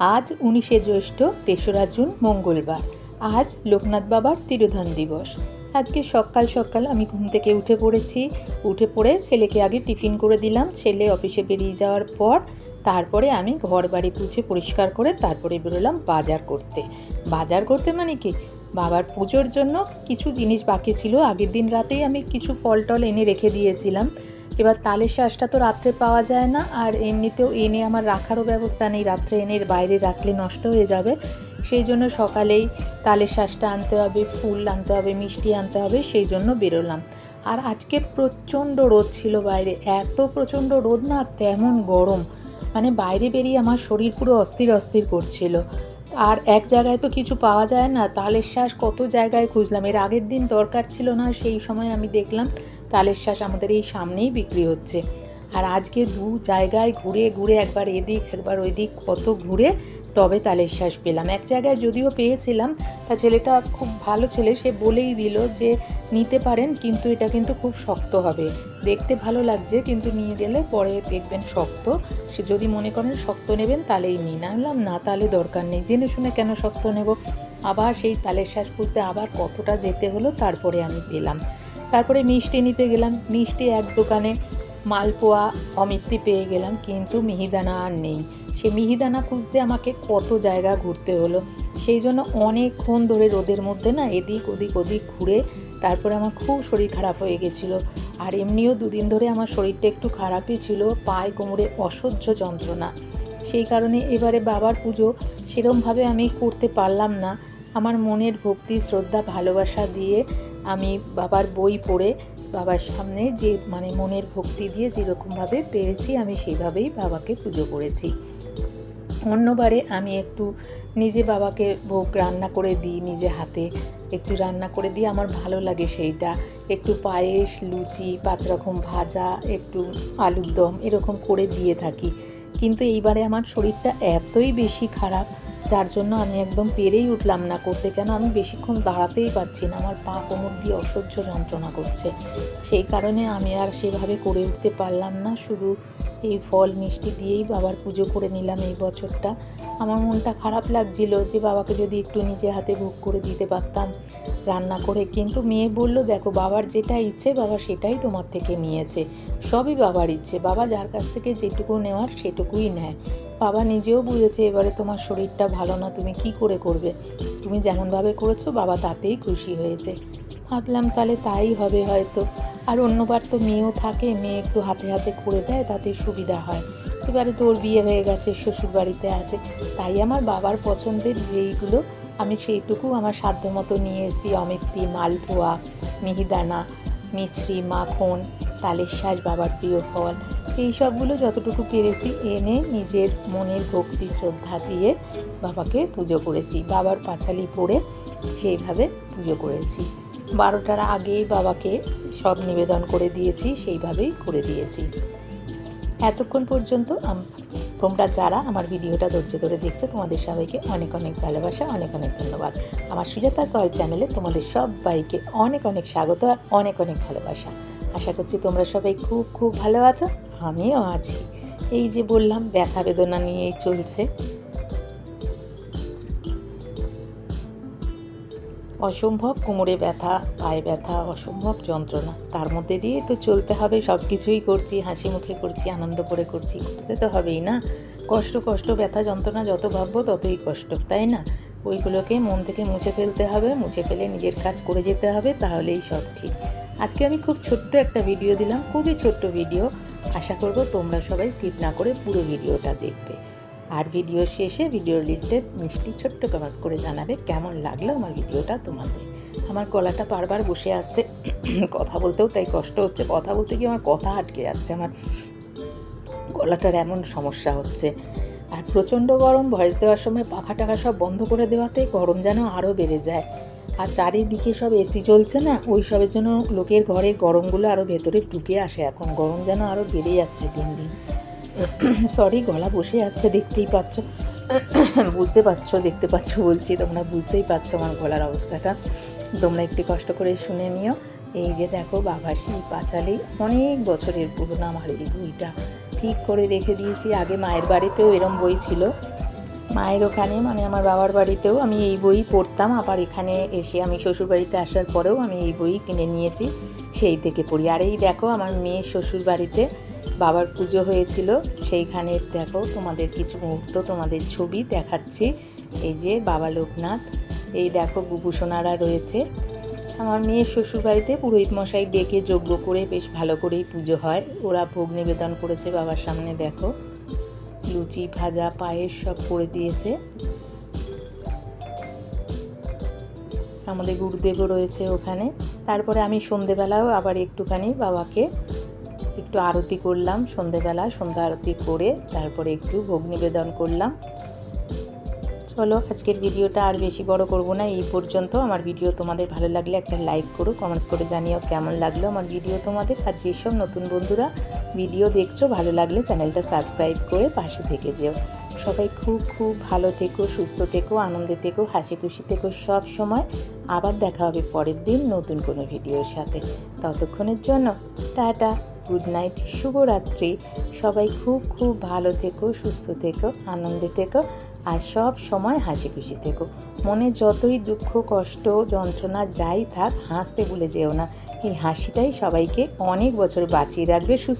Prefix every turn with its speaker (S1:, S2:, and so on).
S1: আজ উনিশে জ্যৈষ্ঠ তেসরা জুন, মঙ্গলবার। আজ লোকনাথ বাবার তিরোধান দিবস। আজকে সকাল সকাল আমি ঘুম থেকে উঠে পড়েছি। উঠে পড়ে ছেলেকে আগে টিফিন করে দিলাম। ছেলে অফিসে বেরিয়ে যাওয়ার পর তারপরে আমি ঘর বাড়ি পুছে পরিষ্কার করে তারপরে বেরোলাম বাজার করতে। বাজার করতে মানে কি? বাবার পুজোর জন্য কিছু জিনিস বাকি ছিল। আগের দিন রাতেই আমি কিছু ফল টল এনে রেখে দিয়েছিলাম। এবার তালের শ্বাসটা তো রাত্রে পাওয়া যায় না, আর এমনিতেও এনে আমার রাখারও ব্যবস্থা নেই। রাত্রে এনে বাইরে রাখলে নষ্ট হয়ে যাবে। সেই জন্য সকালেই তালের শ্বাসটা আনতে হবে, ফুল আনতে হবে, মিষ্টি আনতে হবে, সেই জন্য বেরোলাম। আর আজকে প্রচণ্ড রোদ ছিল বাইরে, এত প্রচণ্ড রোদ না, তেমন গরম। মানে বাইরে বেরিয়ে আমার শরীর পুরো অস্থির অস্থির করছিল। আর এক জায়গায় তো কিছু পাওয়া যায় না, তালের শ্বাস কত জায়গায় খুঁজলাম? এর আগের দিন দরকার ছিল না, সেই সময় আমি দেখলাম তালের শ্বাস আমাদের এই সামনেই বিক্রি হচ্ছে। আর আজকে দু জায়গায় ঘুরে ঘুরে একবার এদিক, একবার ওই দিক কত ঘুরে তবে তালের শ্বাস পেলাম। এক জায়গায় যদিও পেয়েছিলাম, তা ছেলেটা খুব ভালো ছেলে, সে বলেই দিল যে নিতে পারেন, কিন্তু এটা কিন্তু খুব শক্ত হবে। দেখতে ভালো লাগছে, কিন্তু নিয়ে গেলে পরে দেখবেন শক্ত। সে যদি মনে করেন শক্ত নেবেন, তাহলেই নিন আনলাম না তাহলে দরকার নেই। জেনে শুনে কেন শক্ত নেব? আবার সেই তালের শ্বাস খুঁজতে আবার কতটা যেতে হলো, তারপরে আমি পেলাম। তারপরে মিষ্টি নিতে গেলাম। মিষ্টি এক দোকানে মালপোয়া, অমিত্তি পেয়ে গেলাম, কিন্তু মিহিদানা আর নেই। সে মিহিদানা খুঁজতে আমাকে কত জায়গা ঘুরতে হলো। সেই জন্য অনেকক্ষণ ধরে রোদের মধ্যে না এদিক ওদিক ওদিক ঘুরে তারপরে আমার খুব শরীর খারাপ হয়ে গেছিল। আর এমনিও দুদিন ধরে আমার শরীরটা একটু খারাপই ছিল, পায়ে কোমরে অসহ্য যন্ত্রণা। সেই কারণে এবারে বাবার পুজো সেরমভাবে আমি করতে পারলাম না। আমার মনের ভক্তি, শ্রদ্ধা, ভালোবাসা দিয়ে আমি বাবার বই পড়ে বাবার সামনে যে মানে মনের ভক্তি দিয়ে যেরকমভাবে পেরেছি, আমি সেইভাবেই বাবাকে পুজো করেছি। অন্যবারে আমি একটু নিজে বাবাকে ভোগ রান্না করে দিই নিজে হাতে, একটু রান্না করে দিই, আমার ভালো লাগে সেইটা। একটু পায়েস, লুচি, পাঁচ রকম ভাজা, একটু আলুর দম এরকম করে দিয়ে থাকি। কিন্তু এইবারে আমার শরীরটা এতই বেশি খারাপ যার জন্য আমি একদম পেরেই উঠলাম না করতে, কেন আমি বেশিক্ষণ দাঁড়াতেই পারছি না। আমার পা কোমর দিয়ে অসহ্য যন্ত্রণা করছে। সেই কারণে আমি আর সেভাবে করে উঠতে পারলাম না। শুধু এই ফল মিষ্টি দিয়েই বাবার পুজো করে নিলাম এই বছরটা। আমার মনটা খারাপ লাগছিল যে বাবাকে যদি একটু নিজে হাতে ভোগ করে দিতে পারতাম রান্না করে। কিন্তু মেয়ে বলল, দেখো, বাবার যেটা ইচ্ছে, বাবা সেটাই তোমার থেকে নিয়েছে। সবই বাবার ইচ্ছে। বাবা যার কাছ থেকে যেটুকু নেওয়ার, সেটুকুই নেয়। বাবা নিজেও বুঝেছে এবারে তোমার শরীরটা ভালো না, তুমি কি করে করবে? তুমি যেমনভাবে করেছ বাবা তাতেই খুশি হয়েছে। ভাবলাম তাহলে তাই হবে হয়তো। আর অন্যবার তো মেয়েও থাকে, মেয়ে একটু হাতে হাতে করে দেয়, তাতে সুবিধা হয়। এবারে তোর বিয়ে হয়ে গেছে শ্বশুর বাড়িতে আছে। তাই আমার বাবার পছন্দের যেইগুলো, আমি সেইটুকু আমার সাধ্য মতো নিয়ে এসেছি। অমিত্তি মালপোয়া, মিহিদানা, মিছরি, মাখন, তালের শ্বাস বাবার প্রিয় ফল। এই সবগুলো যতটুকু পেরেছি এনে নিজের মনের ভক্তি শ্রদ্ধা দিয়ে বাবাকে পুজো করেছি। বাবার পাঁচালি পরে সেইভাবে পুজো করেছি। বারোটার আগেই বাবাকে সব নিবেদন করে দিয়েছি, সেইভাবেই করে দিয়েছি। এতক্ষণ পর্যন্ত তোমরা যারা আমার ভিডিওটা ধৈর্য ধরে দেখছ, তোমাদের সবাইকে অনেক অনেক ভালোবাসা, অনেক অনেক ধন্যবাদ। আমার সুজাতা সল চ্যানেলে তোমাদের সবাইকে অনেক অনেক স্বাগত আর অনেক অনেক ভালোবাসা। আশা করছি তোমরা সবাই খুব খুব ভালো আছো, আমিও আছি। এই যে বললাম, ব্যথা বেদনা নিয়েই চলছে। অসম্ভব কোমরে ব্যথা, পায়ে ব্যথা, অসম্ভব যন্ত্রণা। তার মধ্যে দিয়ে তো চলতে হবে সব কিছুই করছি, হাসি মুখে করছি, আনন্দ করে করছি, করতে তো হবেই না। কষ্ট কষ্ট, ব্যথা, যন্ত্রণা যত ভাববো ততই কষ্ট, তাই না? ওইগুলোকে মন থেকে মুছে ফেলতে হবে, মুছে ফেলে নিজের কাজ করে যেতে হবে, তাহলেই সব ঠিক। আজকে আমি খুব ছোট্ট একটা ভিডিও দিলাম, খুবই ছোট্ট ভিডিও আশা করব তোমরা সবাই স্কিপ না করে পুরো ভিডিওটা দেখবে। আর ভিডিও শেষে ভিডিও লিখতে মিষ্টি ছোট্ট কমেন্টস করে জানাবে কেমন লাগল আমার ভিডিওটা তোমাদের। আমার গলাটা বারবার বসে আসছে। কথা বলতেও তাই কষ্ট হচ্ছে। কথা বলতে গিয়ে আমার কথা আটকে যাচ্ছে। আমার গলাটার এমন সমস্যা হচ্ছে। আর প্রচণ্ড গরম ভয়েস দেওয়ার সময় পাখা টাখা সব বন্ধ করে দেওয়াতে গরম যেন আরও বেড়ে যায়। আর চারিদিকে সব এসি চলছে না, ওই সবের জন্য লোকের ঘরের গরমগুলো আরও ভেতরে ঢুকে আসে এখন। গরম যেন আরও বেড়ে যাচ্ছে দিন দিন। সরি গলা বসে যাচ্ছে, দেখতেই পাচ্ছ। বুঝতে পারছ, দেখতে পাচ্ছ, বলছি তোমরা বুঝতেই পারছ আমার গলার অবস্থাটা। তোমরা একটু কষ্ট করে শুনে নিও। এই যে দেখো বাবা সেই পাঁচালি, অনেক বছরের পুরোনো আমার এই বইটা। ঠিক করে রেখে দিয়েছি। আগে মায়ের বাড়িতেও এরম বই ছিল। মায়ের ওখানে মানে আমার বাবার বাড়িতেও আমি এই বই পড়তাম। আবার এখানে এসে আমি শ্বশুরবাড়িতে আসার পরেও আমি এই বই কিনে নিয়েছি, সেই থেকে পড়ি। আর এই দেখো, আমার মেয়ের শ্বশুর বাড়িতে বাবার পুজো হয়েছিল। সেইখানে দেখো, তোমাদের কিছু মুহূর্ত তোমাদের ছবি দেখাচ্ছি। এই যে বাবা লোকনাথ, এই দেখো বুবুসোনারা রয়েছে। আমার মেয়ের শ্বশুরবাড়িতে পুরোহিত মশাই ডেকে যজ্ঞ করে বেশ ভালো করেই পুজো হয়। ওরা ভোগ নিবেদন করেছে বাবার সামনে, দেখো। লুচি, ভাজা, পায়েস সব করে দিয়েছে। আমাদের গুরুদেবও রয়েছে ওখানে। তারপরে আমি সন্ধেবেলাও আবার একটুখানি বাবাকে একটু আরতি করলাম সন্ধেবেলা, সন্ধ্যা আরতি করে তারপরে একটু ভোগ নিবেদন করলাম। চলো, আজকের ভিডিওটা আর বেশি বড় করব না। এই পর্যন্ত আমার ভিডিও তোমাদের ভালো লাগলে একটা লাইক করো কমেন্টস করে জানিও কেমন লাগল আমার ভিডিও তোমাদের। আর যেসব নতুন বন্ধুরা ভিডিও দেখছ, ভালো লাগলে চ্যানেলটা সাবস্ক্রাইব করে পাশে থেকে যেও। সবাই খুব খুব ভালো থেকো, সুস্থ থেকো, আনন্দে থেকো, হাসি খুশি থেকো সব সময়। আবার দেখা হবে পরের দিন নতুন কোনো ভিডিওর সাথে। ততক্ষণের জন্য টাটা গুড নাইট শুভরাত্রি। সবাই খুব খুব ভালো থেকো, সুস্থ থেকো, আনন্দে থেকো। আর সব সময় হাসি খুশি থেকো। মনে যতই দুঃখ, কষ্ট, যন্ত্রণা যাই থাক, হাসতে ভুলে যেও না। এই হাসিটাই সবাইকে অনেক বছর বাঁচিয়ে রাখবে সুস্থ